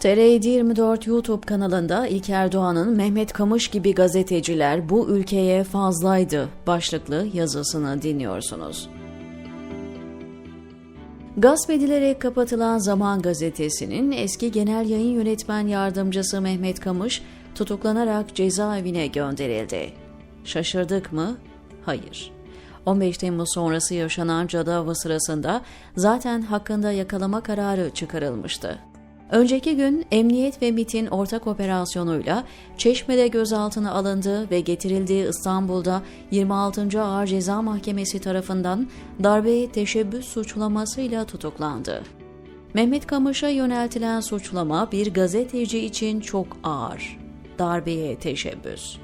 TR24 YouTube kanalında İlker Doğan'ın Mehmet Kamış gibi gazeteciler bu ülkeye fazlaydı başlıklı yazısını dinliyorsunuz. Gasp edilerek kapatılan Zaman Gazetesi'nin eski genel yayın yönetmen yardımcısı Mehmet Kamış tutuklanarak cezaevine gönderildi. Şaşırdık mı? Hayır. 15 Temmuz sonrası yaşanan cadava sırasında zaten hakkında yakalama kararı çıkarılmıştı. Önceki gün Emniyet ve MIT'in ortak operasyonuyla Çeşme'de gözaltına alındı ve getirildiği İstanbul'da 26. Ağır Ceza Mahkemesi tarafından darbeye teşebbüs suçlamasıyla tutuklandı. Mehmet Kamış'a yöneltilen suçlama bir gazeteci için çok ağır. Darbeye teşebbüs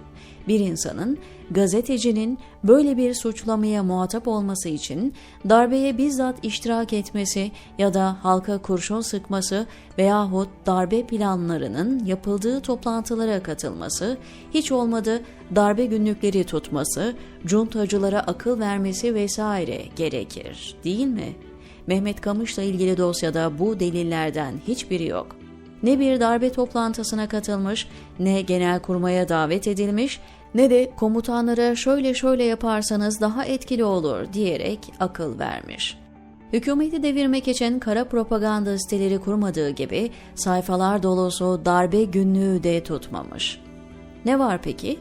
bir insanın gazetecinin böyle bir suçlamaya muhatap olması için darbeye bizzat iştirak etmesi ya da halka kurşun sıkması veyahut darbe planlarının yapıldığı toplantılara katılması, hiç olmadı darbe günlükleri tutması, cuntacılara akıl vermesi vesaire gerekir, değil mi? Mehmet Kamış'la ilgili dosyada bu delillerden hiçbiri yok ne bir darbe toplantısına katılmış, ne genel kurmaya davet edilmiş, ne de komutanlara şöyle şöyle yaparsanız daha etkili olur diyerek akıl vermiş. Hükümeti devirmek için kara propaganda siteleri kurmadığı gibi sayfalar dolusu darbe günlüğü de tutmamış. Ne var peki?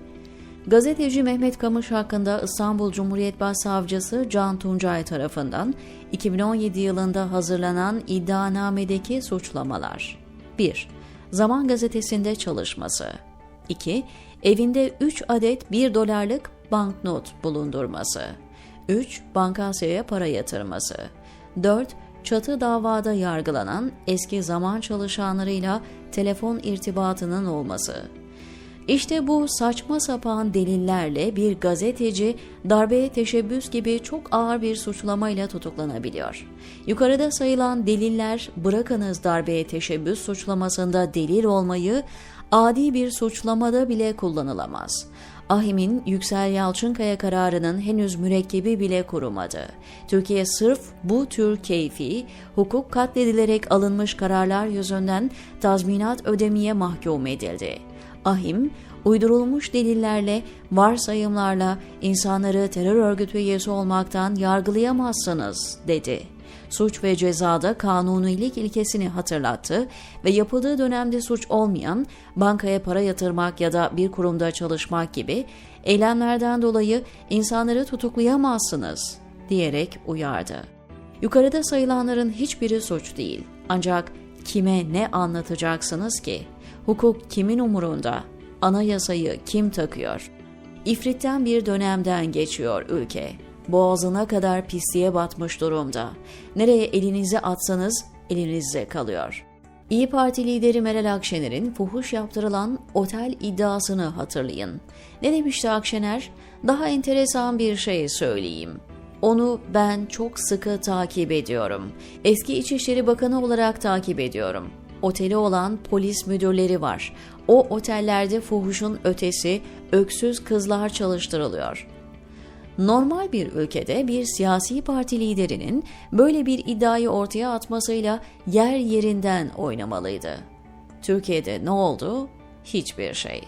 Gazeteci Mehmet Kamış hakkında İstanbul Cumhuriyet Başsavcısı Can Tuncay tarafından 2017 yılında hazırlanan iddianamedeki suçlamalar. 1. Zaman Gazetesi'nde çalışması. 2. Evinde 3 adet 1 dolarlık banknot bulundurması. 3. Bankasya'ya para yatırması. 4. Çatı davada yargılanan eski zaman çalışanlarıyla telefon irtibatının olması. İşte bu saçma sapan delillerle bir gazeteci darbeye teşebbüs gibi çok ağır bir suçlamayla tutuklanabiliyor. Yukarıda sayılan deliller bırakınız darbeye teşebbüs suçlamasında delil olmayı adi bir suçlamada bile kullanılamaz. Ahim'in Yüksel Yalçınkaya kararının henüz mürekkebi bile kurumadı. Türkiye sırf bu tür keyfi, hukuk katledilerek alınmış kararlar yüzünden tazminat ödemeye mahkum edildi. Ahim, uydurulmuş delillerle, varsayımlarla insanları terör örgütü üyesi olmaktan yargılayamazsınız, dedi. Suç ve cezada kanunilik ilkesini hatırlattı ve yapıldığı dönemde suç olmayan bankaya para yatırmak ya da bir kurumda çalışmak gibi eylemlerden dolayı insanları tutuklayamazsınız diyerek uyardı. Yukarıda sayılanların hiçbiri suç değil. Ancak kime ne anlatacaksınız ki? Hukuk kimin umurunda? Anayasayı kim takıyor? İfritten bir dönemden geçiyor ülke. Boğazına kadar pisliğe batmış durumda. Nereye elinizi atsanız elinizde kalıyor. İyi Parti lideri Meral Akşener'in fuhuş yaptırılan otel iddiasını hatırlayın. Ne demişti Akşener? Daha enteresan bir şey söyleyeyim. Onu ben çok sıkı takip ediyorum. Eski İçişleri Bakanı olarak takip ediyorum oteli olan polis müdürleri var. O otellerde fuhuşun ötesi öksüz kızlar çalıştırılıyor. Normal bir ülkede bir siyasi parti liderinin böyle bir iddiayı ortaya atmasıyla yer yerinden oynamalıydı. Türkiye'de ne oldu? Hiçbir şey.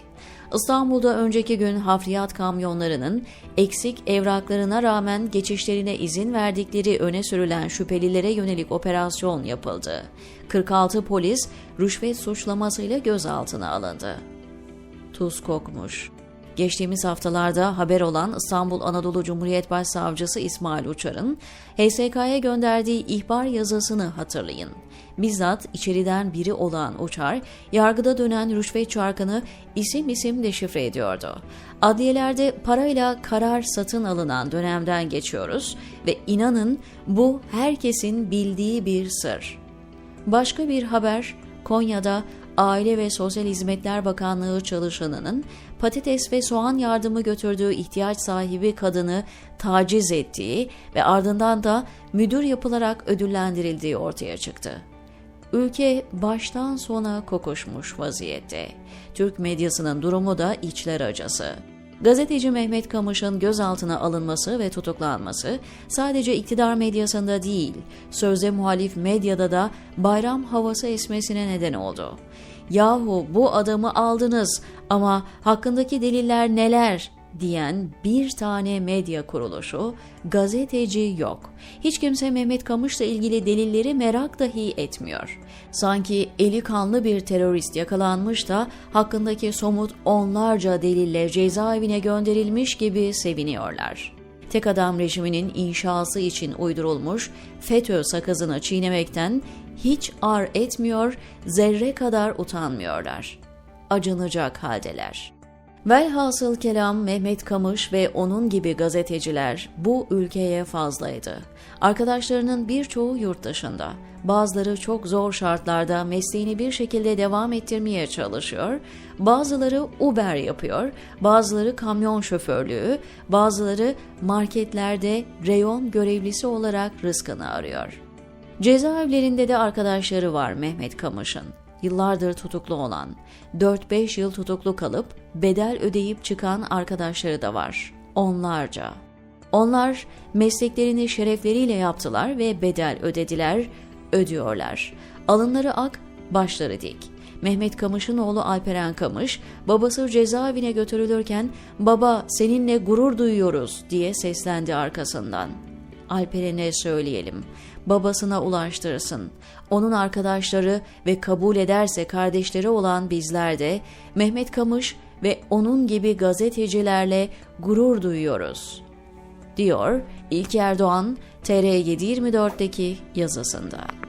İstanbul'da önceki gün hafriyat kamyonlarının eksik evraklarına rağmen geçişlerine izin verdikleri öne sürülen şüphelilere yönelik operasyon yapıldı. 46 polis rüşvet suçlamasıyla gözaltına alındı. Tuz kokmuş. Geçtiğimiz haftalarda haber olan İstanbul Anadolu Cumhuriyet Başsavcısı İsmail Uçar'ın HSK'ya gönderdiği ihbar yazısını hatırlayın. Bizzat içeriden biri olan Uçar, yargıda dönen rüşvet çarkını isim isim deşifre ediyordu. Adliyelerde parayla karar satın alınan dönemden geçiyoruz ve inanın bu herkesin bildiği bir sır. Başka bir haber Konya'da Aile ve Sosyal Hizmetler Bakanlığı çalışanının patates ve soğan yardımı götürdüğü ihtiyaç sahibi kadını taciz ettiği ve ardından da müdür yapılarak ödüllendirildiği ortaya çıktı. Ülke baştan sona kokuşmuş vaziyette. Türk medyasının durumu da içler acısı. Gazeteci Mehmet Kamış'ın gözaltına alınması ve tutuklanması sadece iktidar medyasında değil, sözde muhalif medyada da bayram havası esmesine neden oldu. Yahu bu adamı aldınız ama hakkındaki deliller neler diyen bir tane medya kuruluşu, gazeteci yok. Hiç kimse Mehmet Kamış'la ilgili delilleri merak dahi etmiyor. Sanki eli kanlı bir terörist yakalanmış da hakkındaki somut onlarca delille cezaevine gönderilmiş gibi seviniyorlar. Tek adam rejiminin inşası için uydurulmuş FETÖ sakızını çiğnemekten hiç ar etmiyor, zerre kadar utanmıyorlar. Acınacak haldeler. Velhasıl kelam Mehmet Kamış ve onun gibi gazeteciler bu ülkeye fazlaydı. Arkadaşlarının birçoğu yurt dışında. Bazıları çok zor şartlarda mesleğini bir şekilde devam ettirmeye çalışıyor. Bazıları Uber yapıyor, bazıları kamyon şoförlüğü, bazıları marketlerde reyon görevlisi olarak rızkını arıyor. Cezaevlerinde de arkadaşları var Mehmet Kamış'ın. Yıllardır tutuklu olan, 4-5 yıl tutuklu kalıp bedel ödeyip çıkan arkadaşları da var. Onlarca. Onlar mesleklerini şerefleriyle yaptılar ve bedel ödediler, ödüyorlar. Alınları ak, başları dik. Mehmet Kamış'ın oğlu Alperen Kamış, babası cezaevine götürülürken "Baba, seninle gurur duyuyoruz." diye seslendi arkasından. Alperen'e söyleyelim. Babasına ulaştırsın. Onun arkadaşları ve kabul ederse kardeşleri olan bizler de Mehmet Kamış ve onun gibi gazetecilerle gurur duyuyoruz. Diyor İlker Doğan TR724'deki yazısında.